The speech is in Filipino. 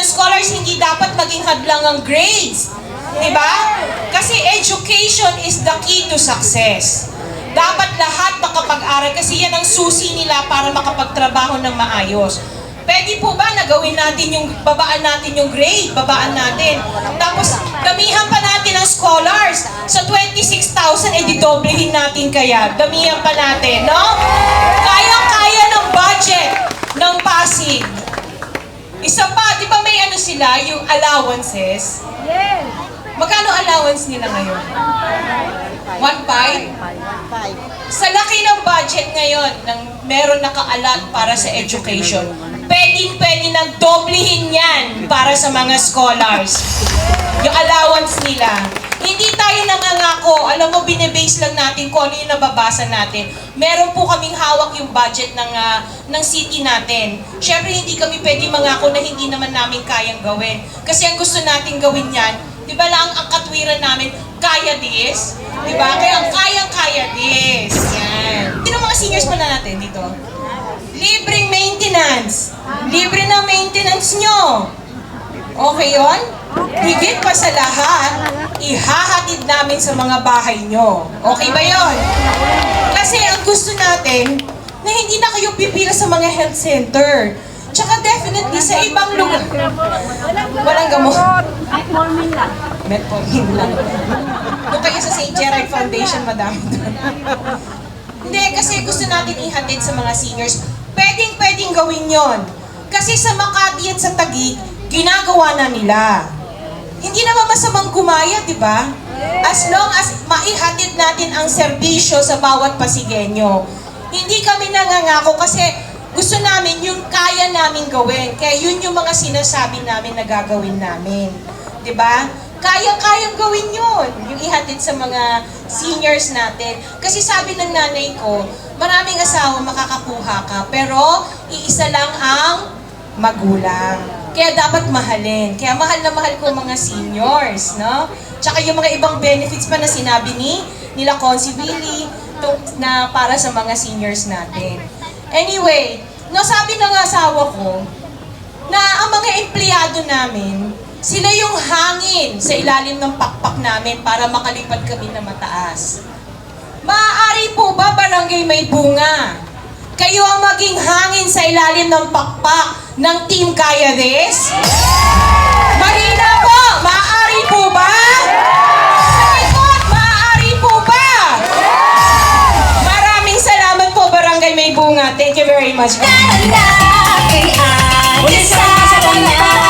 ng scholars, hindi dapat maging hadlang ang grades. Diba? Kasi education is the key to success. Dapat lahat makapag-aral kasi yan ang susi nila para makapagtrabaho ng maayos. Pwede po ba na gawin natin yung, babaan natin yung grade, babaan natin. Tapos, damihan pa natin ang scholars. Sa 26,000, edi eh, doblehin natin kaya. Damihan pa natin, no? Kaya-kaya ng budget ng Pasig. Isa pa, di ba sila, yung allowances? Yes. Magkano allowance nila ngayon? 1.5? Sa laki ng budget ngayon, ng meron nakaalat para sa education, pwedeng pwede nang doblehin yan para sa mga scholars. Yung allowance nila. Hindi tayo. Alam mo, binibase lang natin kung ano yung nababasa natin. Meron po kaming hawak yung budget ng, ah, ng city natin. Siyempre, hindi kami pwede mangako na hindi naman namin kayang gawin. Kasi ang gusto natin gawin yan, di ba lang ang katwiran namin, kaya this? Di ba? Kaya ang kayang-kaya this. Yan. Sino mga seniors pala natin dito? Libreng maintenance. Libre na maintenance nyo. Okay yon? Higit pa sa lahat, ihahatid namin sa mga bahay nyo. Okay ba yon? Kasi ang gusto natin, na hindi na kayo pipila sa mga health center. Tsaka definitely sa ibang lugar. Walang gamot. Metformin lang. Metformin lang. Doon kayo sa St. Gerard Foundation, madami doon. Hindi, kasi gusto natin ihatid sa mga seniors. Pwedeng, pwedeng gawin yon. Kasi sa Makati at sa Taguig, ginagawa na nila. Hindi naman masamang gumaya, di ba? As long as maihatid natin ang serbisyo sa bawat Pasigenyo. Hindi kami nangangako kasi gusto namin yung kaya namin gawin. Kaya yun yung mga sinasabi namin na gagawin namin. Ba? Kaya-kayang gawin yun. Yung ihatid sa mga seniors natin. Kasi sabi ng nanay ko, maraming asawa makakakuha ka, pero iisa lang ang magulang. Kaya dapat mahalin. Kaya mahal na mahal ko mga seniors, no? Tsaka yung mga ibang benefits pa na sinabi ni nila Consi tung- na para sa mga seniors natin. Anyway, no, sabi ng asawa ko na ang mga empleyado namin, sila yung hangin sa ilalim ng pakpak namin para makalipad kami na mataas. Maaari po ba barangay may bunga? Kayo ang maging hangin ilalim ng pakpak ng Team Kaya This? Marina po, maaari po ba? Sagot, maaari po ba? Maraming salamat po, Barangay May Thank you very much. Dahil na kay na